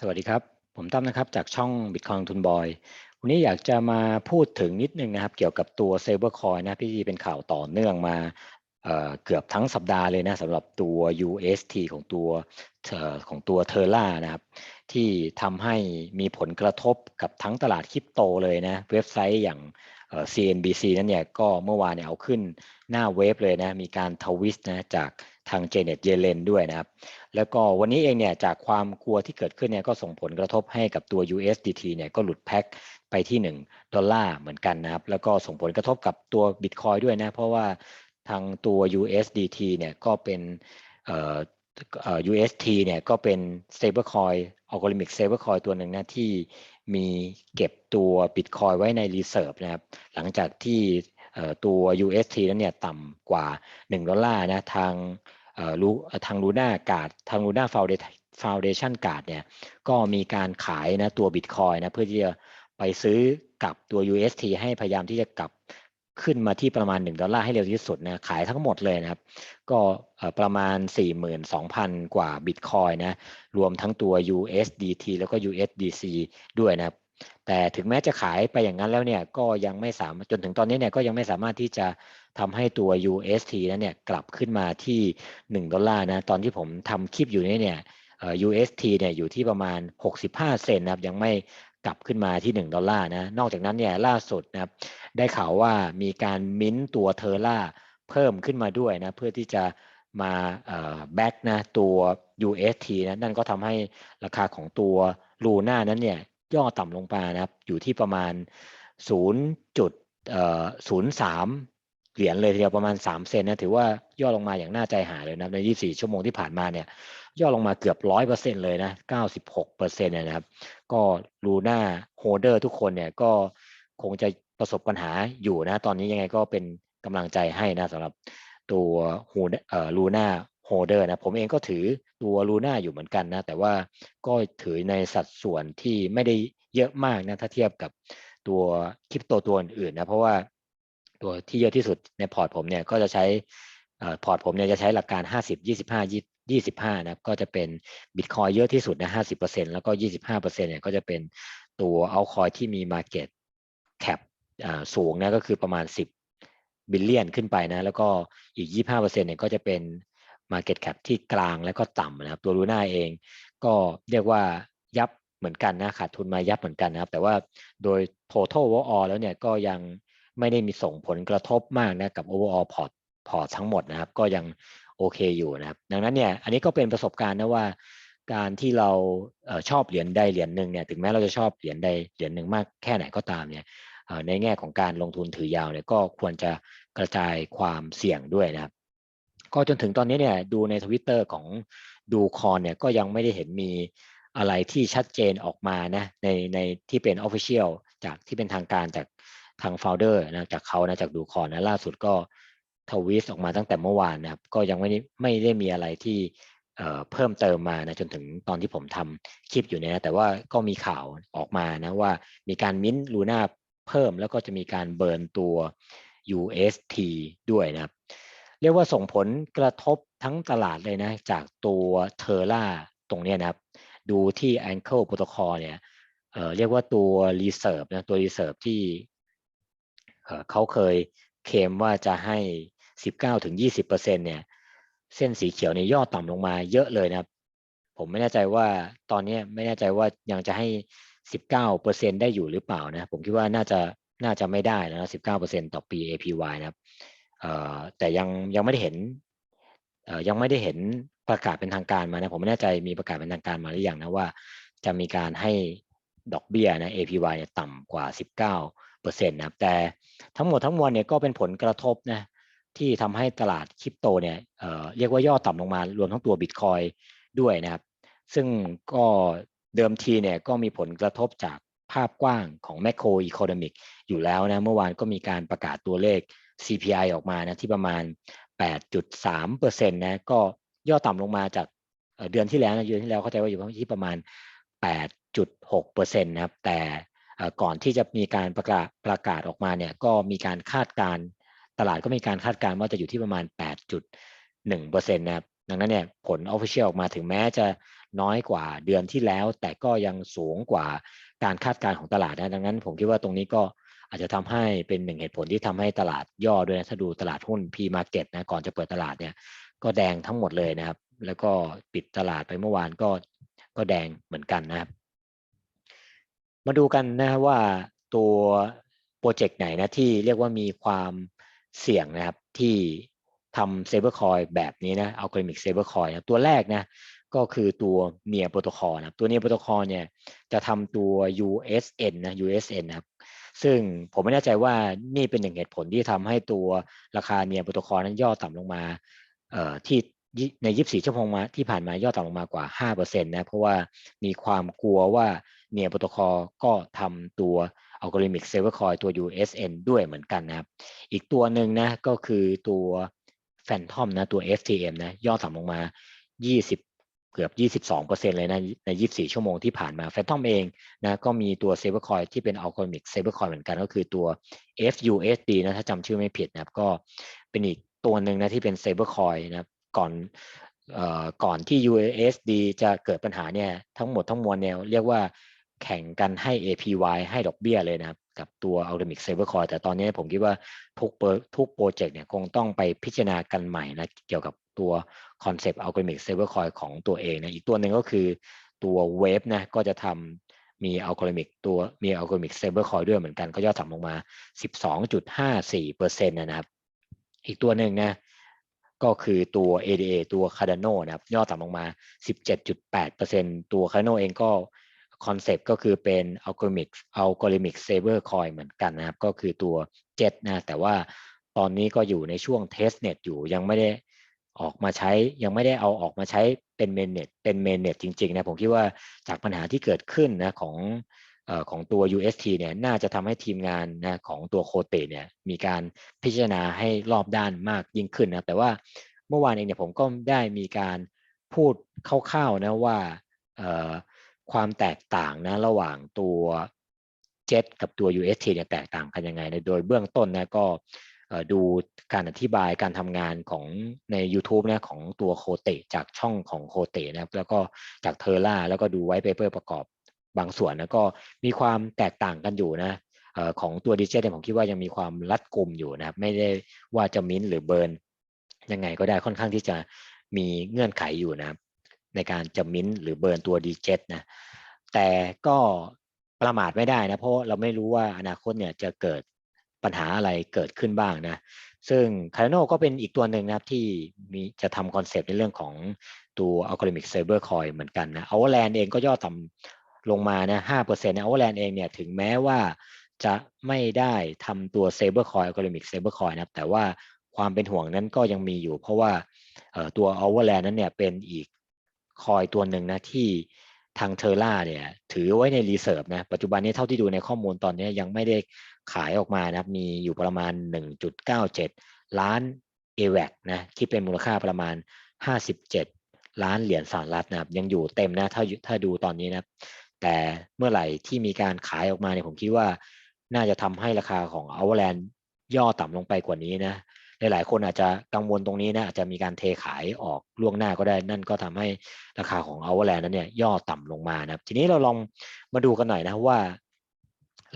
สวัสดีครับ ผมตั้มนะครับจากช่อง Bitcoin ทุนบอย วันนี้อยากจะมาพูดถึงนิดนึงนะครับ เกี่ยวกับตัว Stablecoin นะที่เป็นข่าวต่อเนื่องมาเเกือบทั้งสัปดาห์เลยนะสำหรับตัว UST ของตัวของตัวเทอร่านะครับ ที่ทำให้มีผลกระทบกับทั้งตลาดคริปโตเลยนะ เว็บไซต์อย่าง CNBC นั้นเนี่ยก็เมื่อวานเนี่ยเอาขึ้นหน้าเว็บเลยนะมีการทวิสต์นะจากทางเจเน็ตเยเลนด้วยนะครับ แล้วก็วันนี้เองเนี่ยจากความกลัวที่เกิดขึ้นเนี่ยก็ส่งผลกระทบให้กับตัว USDT เนี่ยก็หลุดแพ็คไปที่ 1 ดอลลาร์เหมือนกันนะครับ แล้วก็ส่งผลกระทบกับตัว Bitcoin ด้วยนะ เพราะว่าทางตัว USDT เนี่ยก็เป็นเอ่อ UST เนี่ยก็เป็น stablecoin algorithmic stablecoin ตัวหนึ่งนะที่ มีเก็บตัว Bitcoin ไว้ใน reserve นะครับ หลังจากที่ตัว UST นั้นเนี่ยต่ำกว่า 1 ดอลลาร์นะทางรู้ทางลูน่าการ์ดทางลูน่าฟาวเดฟาวเดชันการ์ดเนี่ยก็มีการขายนะตัวบิตคอยนะเพื่อที่จะไปซื้อกับตัว UST ให้พยายามที่จะกลับ ขึ้นมาที่ประมาณ 1 ดอลลาร์ให้เร็วที่สุดนะขายทั้งหมดเลยนะครับ ก็ประมาณ 42,000 กว่า Bitcoin นะรวมทั้งตัว USDT แล้วก็ USDC ด้วยนะครับแต่ถึงแม้จะขายไปอย่างนั้นแล้วเนี่ยก็ยังไม่สามารถจนถึงตอนนี้เนี่ยก็ยังไม่สามารถที่จะทำให้ตัว UST นั้นเนี่ยกลับขึ้นมาที่ 1 ดอลลาร์นะตอนที่ผมทำคลิปอยู่นี่เนี่ย UST เนี่ยอยู่ที่ประมาณ 65 เซนนะครับยังไม่ กลับขึ้นมาที่ 1 ดอลลาร์นะ นอกจากนั้นเนี่ยล่าสุดนะครับได้ข่าวว่ามีการมิ้นตัวเทอร่าเพิ่มขึ้นมาด้วยนะ เพื่อที่จะมาแบ็กนะตัว UST นะนั่นก็ทำให้ราคาของตัวลูน่านั้นเนี่ยย่อต่ำลงไปนะครับ อยู่ที่ประมาณ 0.03 เหรียญเลยทีเดียวประมาณ 3 เซนนะถือว่าย่อลงมาอย่างน่าใจหายเลยนะใน 24 ชั่วโมงที่ผ่านมาเนี่ยย่อลงมาเกือบ 100%เลยนะ96%นะครับ ก็ลูน่าโฮเดอร์ทุกคนเนี่ยก็คงจะประสบปัญหาอยู่นะ ตอนนี้ยังไงก็เป็นกำลังใจให้นะสำหรับตัวฮูเออลูน่าโฮเดอร์นะผมเองก็ถือตัวลูน่าอยู่เหมือนกันนะ แต่ว่าก็ถือในสัดส่วนที่ไม่ได้เยอะมากนะ ถ้าเทียบกับตัวคริปโตตัวอื่นนะ เพราะว่า ตัวที่เยอะที่สุดในพอร์ตผมเนี่ยก็จะใช้พอร์ตผมเนี่ยจะใช้หลักการ 50 25 25นะก็จะเป็นบิตคอยเยอะที่สุดนะ50%แล้วก็ 25%เนี่ยก็จะเป็นตัวเอาคอยที่มี Market Cap สูงนะก็คือประมาณ 10 บิลเลียนขึ้นไปนะแล้วก็อีก 25%เนี่ยก็จะเป็น Market Cap ที่กลางแล้วก็ต่ำนะครับตัวลูน่าเอง ก็เรียกว่ายับเหมือนกันนะขาดทุนมายับเหมือนกันนะครับ แต่ว่าโดย total overall แล้วเนี่ยก็ยัง ไม่ได้มีส่งผลกระทบมากนะกับ overall port พอร์ตทั้งหมดนะครับ ก็ยังโอเคอยู่นะครับ ดังนั้นเนี่ยอันนี้ก็เป็นประสบการณ์นะว่า การที่เราชอบเหรียญใดเหรียญหนึ่งเนี่ยถึงแม้เราจะชอบเหรียญใดเหรียญหนึ่งมากแค่ไหนก็ตามเนี่ยในแง่ของการลงทุนถือยาวเนี่ยก็ควรจะกระจายความเสี่ยงด้วยนะครับ ก็จนถึงตอนนี้เนี่ยดูในทวิตเตอร์ของดูคอนเนี่ยก็ยังไม่ได้เห็นมีอะไรที่ชัดเจนออกมานะในในที่เป็น Official จากที่เป็นทางการจาก ทางโฟลเดอร์นะจากเขานะจากดูคอนนะล่าสุดก็ทวีตออกมาตั้งแต่เมื่อวานนะครับ ก็ยังไม่ไม่ได้มีอะไรที่เพิ่มเติมมานะจนถึงตอนที่ผมทำคลิปอยู่เนี่ยนะแต่ว่าก็มีข่าวออกมานะว่ามีการมิ้นลูน่าเพิ่มแล้วก็จะมีการเบิร์นตัว UST ด้วยนะครับ เรียกว่าส่งผลกระทบทั้งตลาดเลยนะ จากตัวเทอร่าตรงนี้นะครับ ดูที่ Ankle Protocol เนี่ยเเรียกว่าตัว Reserve นะตัว Reserve ที่ เขาเคยเคลมว่าจะให้ 19-20%เนี่ยเส้นสีเขียวในย่อต่ำลงมาเยอะเลยนะครับผมไม่แน่ใจว่าตอนนี้ไม่แน่ใจว่ายังจะให้ 19%ได้อยู่หรือเปล่านะ ผมคิดว่าน่าจะน่าจะไม่ได้นะ19%ต่อปี APY นะครับแต่ยังยังไม่ได้เห็นยังไม่ได้เห็นประกาศเป็นทางการมานะผมไม่แน่ใจมีประกาศเป็นทางการมาหรือยังนะว่า จะมีการให้ดอกเบี้ยนะ APY เนี่ยต่ำกว่า 19 เปอร์เซ็นต์นะครับแต่ทั้งหมดทั้งมวลเนี่ยก็เป็นผลกระทบนะที่ทำให้ตลาดคริปโตเนี่ยเเรียกว่าย่อต่ำลงมารวมทั้งตัวบิตคอยด้วยนะครับ ซึ่งก็เดิมทีเนี่ยก็มีผลกระทบจากภาพกว้างของแมคโครอีโคโนมิกอยู่แล้วนะเมื่อวานก็มีการประกาศตัวเลข CPI ออกมานะที่ประมาณ 8.3%นะก็ย่อต่ำลงมาจากเดือนที่แล้วนะเดือนที่แล้วเข้าใจว่าอยู่ที่ประมาณ 8.6%นะครับแต่ ก่อนที่จะมีการประกาศประกาศออกมาเนี่ยก็มีการคาดการตลาดก็มีการคาดการว่าจะอยู่ที่ประมาณ 8.1%นะครับดังนั้นเนี่ยผล Official ออกมาถึงแม้จะน้อยกว่าเดือนที่แล้ว แต่ก็ยังสูงกว่าการคาดการของตลาดนะดังนั้นผมคิดว่าตรงนี้ก็อาจจะทำให้เป็นหนึ่งเหตุผลที่ทำให้ตลาดย่อด้วยนะถ้าดูตลาดหุ้น P market นะก่อนจะเปิดตลาดเนี่ยก็แดงทั้งหมดเลยนะครับ แล้วก็ปิดตลาดไปเมื่อวานก็ก็แดงเหมือนกันนะครับ มาดูกันนะว่าตัวโปรเจกต์ไหนนะที่เรียกว่ามีความเสี่ยงนะครับที่ทำเซเบอร์คอยแบบนี้นะอัลกอริมิกเซเบอร์คอยนะตัวแรกนะก็คือตัวเนียโปรโตคอลนะตัวเนียโปรโตคอลเนี่ยจะทำตัว USN นะ USN นะครับซึ่งผมไม่แน่ใจว่านี่เป็นหนึ่งเหตุผลที่ทำให้ตัวราคาเนียโปรโตคอลนั้นย่อต่ำลงมาที่ ใน 24 ชั่วโมงมาที่ผ่านมาย่อต่ำลงมากว่า 5%นะเพราะว่ามีความกลัวว่าเนียโปรโตคอลก็ทำตัวอัลกอริมิกเซเวอร์คอยตัว USN ด้วยเหมือนกันนะครับ อีกตัวหนึ่งนะก็คือตัวแฟนทอมนะตัว FTM นะย่อต่ำลงมา 20 เกือบ 22%เลยนะใน 24 ชั่วโมงที่ผ่านมาแฟนทอมเองนะก็มีตัวเซเวอร์คอยที่เป็นอัลกอริมิกเซเวอร์คอยเหมือนกันก็คือตัว FUSD นะถ้าจำชื่อไม่ผิดนะครับก็เป็นอีกตัวหนึ่งนะที่เป็นเซเวอร์คอยนะครับ ก่อนเอ่อก่อนที่ USD จะเกิดปัญหาเนี่ยทั้งหมดทั้งมวลเนี่ยเรียกว่าแข่งกันให้ APY ให้ดอกเบี้ยเลยนะครับ กับตัว a l g o r i t h m i c Stablecoin แต่ตอนนี้ผมคิดว่าทุกทุกโปรเจกต์เนี่ยคงต้องไปพิจารณากันใหม่นะเกี่ยวกับตัวคอนเซปต์ Algorithmic Stablecoin ของตัวเองนะอีกตัวหนึ่งก็คือตัวเวฟนะก็จะทำมีอัลกอริมิกตัวมีอัลกอริมิกเซเบอร์คอยด้วยเหมือนกัน ก็ย่อต่ำลงมา 12.54%นะครับ อีกตัวหนึ่งนะ ก็คือตัว ADA ตัว Cardano นะครับย่อต่ำลงมา 17.8%ตัว Cardano เองก็คอนเซปต์ก็คือเป็นอัลกอริมิกอัลกอริมิกเซเบอร์คอยเหมือนกันนะครับ ก็คือตัวเจ็นะแต่ว่าตอนนี้ก็อยู่ในช่วงเทสเน็ตอยู่ยังไม่ได้ออกมาใช้ยังไม่ได้เอาออกมาใช้เป็นเมนเน็ตเป็นเมนเน็ตจริงๆนะผมคิดว่าจากปัญหาที่เกิดขึ้นนะของ ของตัว UST เนี่ยน่าจะทำให้ทีมงานนะของตัวโคเตเนี่ยมีการพิจารณาให้รอบด้านมากยิ่งขึ้นนะแต่ว่าเมื่อวานเองเนี่ยผมก็ได้มีการพูดคร่าวๆนะว่าความแตกต่างนะระหว่างตัวเจ็กับตัว UST เนี่ยแตกต่างกันยังไงนะโดยเบื้องต้นนะก็ดูการอธิบายการทำงานของใน YouTube นะของตัวโคเตจากช่องของโคเตนะครับแล้วก็จากเทอร่าแล้วก็ดูไว้เปเปอร์ประกอบ บางส่วนนะก็มีความแตกต่างกันอยู่นะของตัวดิจิทัลผมคิดว่ายังมีความรัดกุมอยู่นะครับ ไม่ได้ว่าจะมิ้นหรือเบิร์นยังไงก็ได้ค่อนข้างที่จะมีเงื่อนไขอยู่นะครับ ในการจะมิ้นหรือเบิร์นตัวดีเจนะแต่ก็ประมาทไม่ได้นะเพราะเราไม่รู้ว่าอนาคตเนี่ยจะเกิดปัญหาอะไรเกิดขึ้นบ้างนะ ซึ่งคาร์โนก็เป็นอีกตัวหนึ่งนะครับที่มีจะทำคอนเซปต์ในเรื่องของตัวอัลกอริมิกเซเบอร์คอยเหมือนกันนะเอาแลนด์เองก็ย่อต่ำ ลงมานะห้าเปอร์เซ็นต์นะเอาแลนด์เองเนี่ยถึงแม้ว่าจะไม่ได้ทำตัวเซเบอร์คอยอัลกอริมิกเซเบอร์คอยนะครับแต่ว่าความเป็นห่วงนั้นก็ยังมีอยู่ เพราะว่าตัวเอาแลนด์นั้นเนี่ยเป็นอีกคอยตัวหนึ่งนะที่ทางเทอร่าเนี่ยถือไว้ในรีเซิร์ฟนะปัจจุบันนี้เท่าที่ดูในข้อมูลตอนนี้ยังไม่ได้ขายออกมานะครับมีอยู่ประมาณ 1.97 ล้าน a v a c นะคิดเป็นมูลค่าประมาณ 57 ล้านเหรียญสหรัฐนะครับยังอยู่เต็มนะถ้าถ้าดูตอนนี้นะ แต่เมื่อไหร่ที่มีการขายออกมาเนี่ยผมคิดว่าน่าจะทำให้ราคาของ a v a l a n ย่อต่ำลงไปกว่านี้นะหลายๆคนอาจจะกังวลตรงนี้นะอาจจะมีการเทขายออกล่วงหน้าก็ได้นั่นก็ทำให้ราคาของเอาแลนนั้นเนี่ยย่อต่ำลงมานะทีนี้เราลองมาดูกันหน่อยนะว่า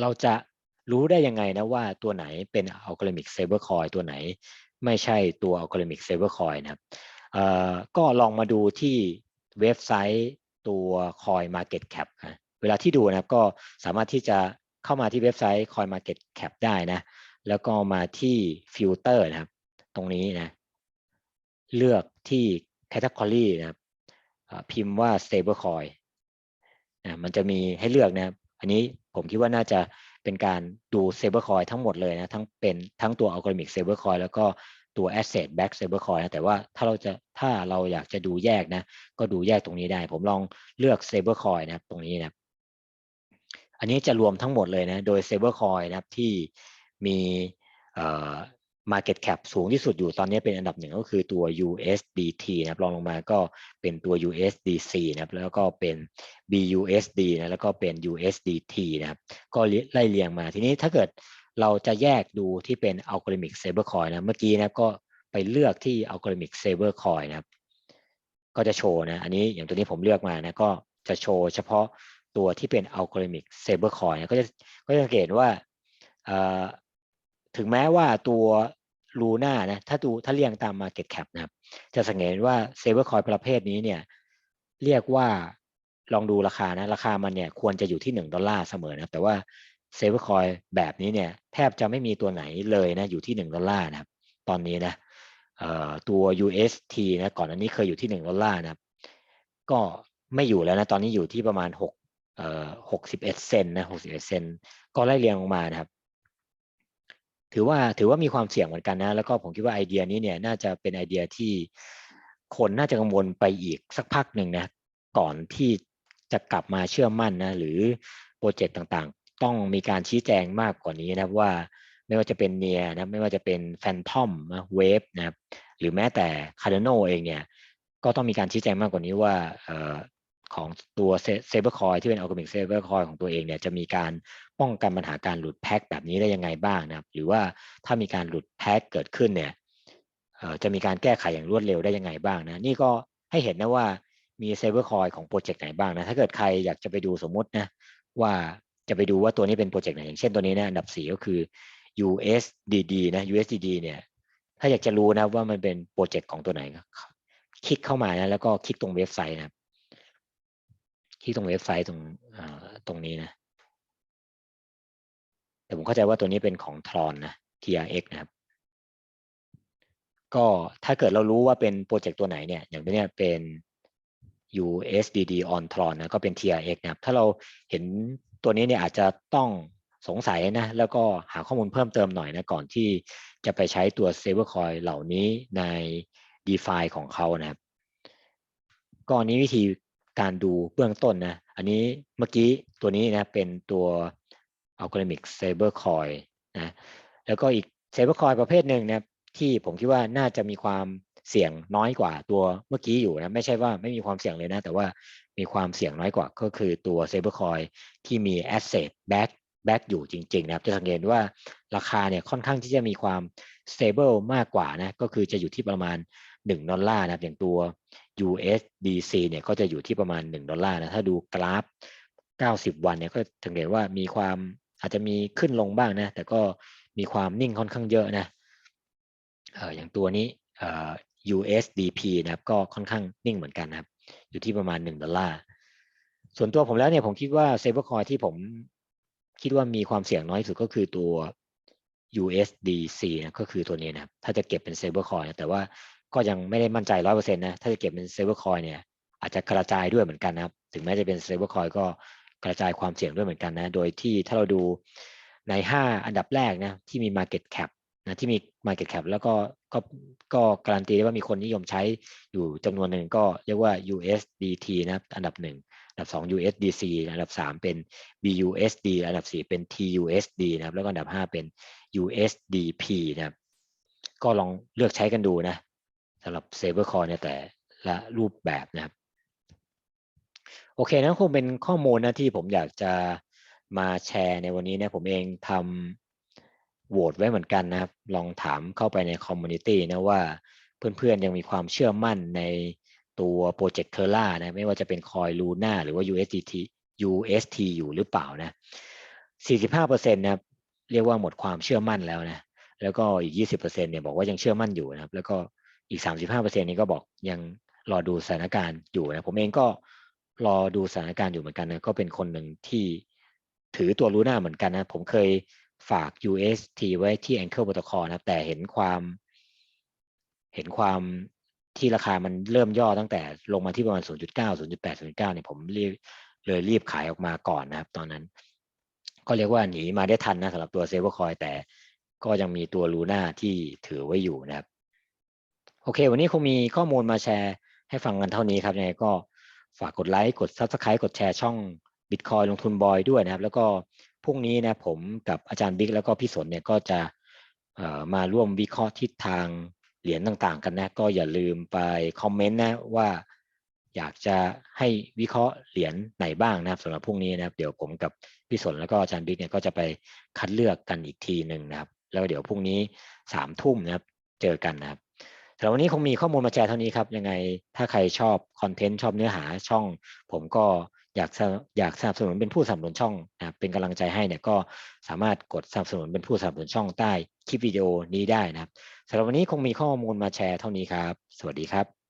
เราจะรู้ได้ยังไงนะว่าตัวไหนเป็นอัลกอริมิกเซเบอร์คอยตัวไหน ไม่ใช่ตัวอัลกอริมิกเซเบอร์คอยนะครับก็ลองมาดูที่เว็บไซต์ ตัว Coin Market Cap นะเวลาที่ดูนะครับก็สามารถที่จะเข้ามาที่เว็บไซต์ Coin Market Cap ได้นะ แล้วก็มาที่ฟิลเตอร์นะครับ ตรงนี้นะ เลือกที่ category นะครับพิมพ์ว่า stablecoin นะมันจะมีให้เลือกนะอันนี้ผมคิดว่าน่าจะเป็นการดู stablecoin ทั้งหมดเลยนะ ทั้งเป็นทั้งตัว algorithmic stablecoin แล้วก็ ตัว asset back stablecoin นะแต่ว่าถ้าเราจะถ้าเราอยากจะดูแยกนะ ก็ดูแยกตรงนี้ได้ ผมลองเลือก stablecoin นะครับตรงนี้นะอันนี้จะรวมทั้งหมดเลยนะ โดย stablecoin นะครับที่มี Market Cap สูงที่สุดอยู่ตอนนี้เป็นอันดับหนึ่งก็คือตัว USDT นะครับรองลงมาก็เป็นตัว USDC นะครับแล้วก็เป็น BUSD นะแล้วก็เป็น USDT นะครับก็ไล่เรียงมาทีนี้ถ้าเกิด เราจะแยกดูที่เป็น Algorithmic Stablecoin นะเมื่อกี้นะก็ไปเลือกที่ Algorithmic Stablecoin นะครับ ก็จะโชว์นะอันนี้อย่างตัวนี้ผมเลือกมานะก็จะโชว์เฉพาะตัวที่เป็นอัลกอริมิกเซเบอร์คอยก็จะก็จะสังเกตว่าถึงแม้ว่าตัวลูน่านะถ้าดูถ้าเรียงตาม Market Cap นะครับ จะสังเกตว่าเซเบอร์คอยประเภทนี้เนี่ยเรียกว่าลองดูราคานะราคามันเนี่ยควรจะอยู่ที่ 1 ดอลลาร์เสมอนะแต่ว่า เซเบอร์คอยแบบนี้เนี่ยแทบจะไม่มีตัวไหนเลยนะอยู่ที่ 1 ดอลลาร์นะครับตอนนี้นะตัว UST นะก่อนอันนี้เคยอยู่ที่ 1 ดอลลาร์นะครับก็ไม่อยู่แล้วนะตอนนี้อยู่ที่ประมาณ6เอ่อ61 เซนนะ61 เซนก็ไล่เรียงลงมานะครับ ถือว่าถือว่ามีความเสี่ยงเหมือนกันนะ แล้วก็ผมคิดว่าไอเดียนี้เนี่ยน่าจะเป็นไอเดียที่คนน่าจะกังวลไปอีกสักพักหนึ่งนะก่อนที่จะกลับมาเชื่อมั่นนะหรือโปรเจกต์ต่าง ต้องมีการชี้แจงมากกว่านี้นะครับว่าไม่ว่าจะเป็นเนียนะไม่ว่าจะเป็นแฟนทอมนะเวฟนะครับหรือแม้แต่คาร์ดโนเองเนี่ยก็ต้องมีการชี้แจงมากกว่านี้ว่าออของตัวเซเบอร์คอยที่เป็นอัลกอริมิกเซเบอร์คอยของตัวเองเนี่ยจะมีการป้องกันปัญหาการหลุดแพ็กแบบนี้ได้ยังไงบ้างนะครับ หรือว่าถ้ามีการหลุดแพ็กเกิดขึ้นเนี่ยจะมีการแก้ไขอย่างรวดเร็วได้ยังไงบ้างนะนี่ก็ให้เห็นนะว่ามีเซเบอร์คอยของโปรเจกต์ไหนบ้างนะถ้าเกิดใครอยากจะไปดูสมมตินะว่า จะไปดูว่าตัวนี้เป็นโปรเจกต์ไหนอย่างเช่นตัวนี้นะอันดับสี่ก็คือ USDD นะ USDD เนี่ย ถ้าอยากจะรู้นะว่ามันเป็นโปรเจกต์ของตัวไหนก็คลิกเข้ามานะแล้วก็คลิกตรงเว็บไซต์นะครับคลิกตรงเว็บไซต์ตรงตรงนี้นะแต่ผมเข้าใจว่าตัวนี้เป็นของทรอนนะ TRX นะครับ ก็ถ้าเกิดเรารู้ว่าเป็นโปรเจกต์ตัวไหนเนี่ย อย่างตัวเนี้ยเป็น USDD on Tron นะก็เป็น TRX นะครับ ถ้าเราเห็น ตัวนี้เนี่ยอาจจะต้องสงสัยนะแล้วก็หาข้อมูลเพิ่มเติมหน่อยนะก่อนที่จะไปใช้ตัว Stablecoin เหล่านี้ใน DeFi ของเขานะครับก็อันนี้วิธีการดูเบื้องต้นนะอันนี้เมื่อกี้ตัวนี้นะเป็นตัว Algorithmic Stablecoin นะแล้วก็อีก Stablecoin ประเภทหนึ่งนะที่ผมคิดว่าน่าจะมีความเสี่ยงน้อยกว่าตัวเมื่อกี้อยู่นะไม่ใช่ว่าไม่มีความเสี่ยงเลยนะ แต่ว่า มีความเสี่ยงน้อยกว่าก็คือตัว Stablecoin ที่มี Asset Back แบ็กอยู่จริงๆนะครับ จะสังเกตว่าราคาเนี่ยค่อนข้างที่จะมีความ stable มากกว่านะ ก็คือจะอยู่ที่ประมาณ 1 ดอลลาร์นะครับ อย่างตัว USDC เนี่ยก็จะอยู่ที่ประมาณ 1 ดอลลาร์นะ ถ้าดูกราฟ 90 วันเนี่ยก็สังเกตว่ามีความอาจจะมีขึ้นลงบ้างนะ แต่ก็มีความนิ่งค่อนข้างเยอะนะเอ่ออย่างตัวนี้เอ่อ USDP นะครับก็ค่อนข้างนิ่งเหมือนกันนะครับ อยู่ที่ประมาณ 1 ดอลลาร์ ส่วนตัวผมแล้วเนี่ยผมคิดว่า stablecoin ที่ผมคิดว่ามีความเสี่ยงน้อยที่สุดก็คือตัว USDC นะก็คือตัวนี้นะถ้าจะเก็บเป็น stablecoin นะแต่ว่าก็ยังไม่ได้มั่นใจร้อยเปอร์เซ็นต์นะ ถ้าจะเก็บเป็น stablecoin เนี่ยอาจจะกระจายด้วยเหมือนกันนะครับ ถึงแม้จะเป็น stablecoin ก็กระจายความเสี่ยงด้วยเหมือนกันนะ โดยที่ถ้าเราดูใน 5 อันดับแรกนะที่มี market cap นะที่มี market cap แล้วก็ ก็ก็การันตีได้ว่ามีคนนิยมใช้อยู่จำนวนหนึ่งก็เรียกว่า USDT นะอันดับหนึ่งอันดับ 2 USDC อันดับ 3 เป็น BUSD อันดับ 4 เป็น TUSD นะครับ แล้วก็อันดับ 5 เป็น USDP นะครับ ก็ลองเลือกใช้กันดูนะสำหรับ Stablecoin เนี่ยแต่ละรูปแบบนะครับ โอเคนั่นคงเป็นข้อมูลนะที่ผมอยากจะมาแชร์ในวันนี้นะผมเองทำ โหวตไว้เหมือนกันนะครับ ลองถามเข้าไปในคอมมูนิตี้นะว่าเพื่อนๆยังมีความเชื่อมั่นในตัวโปรเจกต์เทอร่านะไม่ว่าจะเป็นคอยลูน่าหรือว่า USDT UST อยู่หรือเปล่านะ 45%นะครับเรียกว่าหมดความเชื่อมั่นแล้วนะ แล้วก็อีก 20%เนี่ยบอกว่ายังเชื่อมั่นอยู่นะครับ แล้วก็อีก 35%นี้ก็บอกยังรอดูสถานการณ์อยู่นะ ผมเองก็รอดูสถานการณ์อยู่เหมือนกันนะ ก็เป็นคนหนึ่งที่ถือตัวลูน่าเหมือนกันนะ ผมเคย ฝาก UST ไว้ที่ Anchor Protocol นะแต่เห็นความ เห็นความที่ราคามันเริ่มย่อตั้งแต่ลงมาที่ประมาณ 0.9 0.8 0.9เนี่ยผมรีบเลยรีบขายออกมาก่อนนะครับ ตอนนั้น ก็เรียกว่าหนีมาได้ทันนะสำหรับตัวเซเวอร์คอยแต่ก็ยังมีตัวลูน่าที่ถือไว้อยู่นะครับ โอเค วันนี้คงมีข้อมูลมาแชร์ให้ฟังกันเท่านี้ครับยังไงก็ฝากกดไลค์กด Subscribe กดแชร์ช่อง Bitcoin ลงทุนบอยด้วยนะครับ แล้วก็ พรุ่งนี้นะผมกับอาจารย์บิ๊กแล้วก็พี่สนเนี่ยก็จะมาร่วมวิเคราะห์ทิศทางเหรียญต่างๆ กันนะ ก็อย่าลืมไปคอมเมนต์นะว่าอยากจะให้วิเคราะห์เหรียญไหนบ้างนะครับสำหรับพรุ่งนี้นะครับ เดี๋ยวผมกับพี่สนแล้วก็อาจารย์บิ๊กเนี่ยก็จะไปคัดเลือกกันอีกทีหนึ่งนะครับ แล้วเดี๋ยวพรุ่งนี้สามทุ่มนะครับเจอกันนะครับสำหรับวันนี้คงมีข้อมูลมาแชร์เท่านี้ครับยังไงถ้าใครชอบคอนเทนต์ชอบเนื้อหาช่อง ผมก็ อยากอยากสนับสนุนเป็นผู้สนับสนุนช่องนะครับเป็นกำลังใจให้เนี่ยก็สามารถกดสนับสนุนเป็นผู้สนับสนุนช่องใต้คลิปวิดีโอนี้ได้นะครับสำหรับวันนี้คงมีข้อมูลมาแชร์เท่านี้ครับ สวัสดีครับ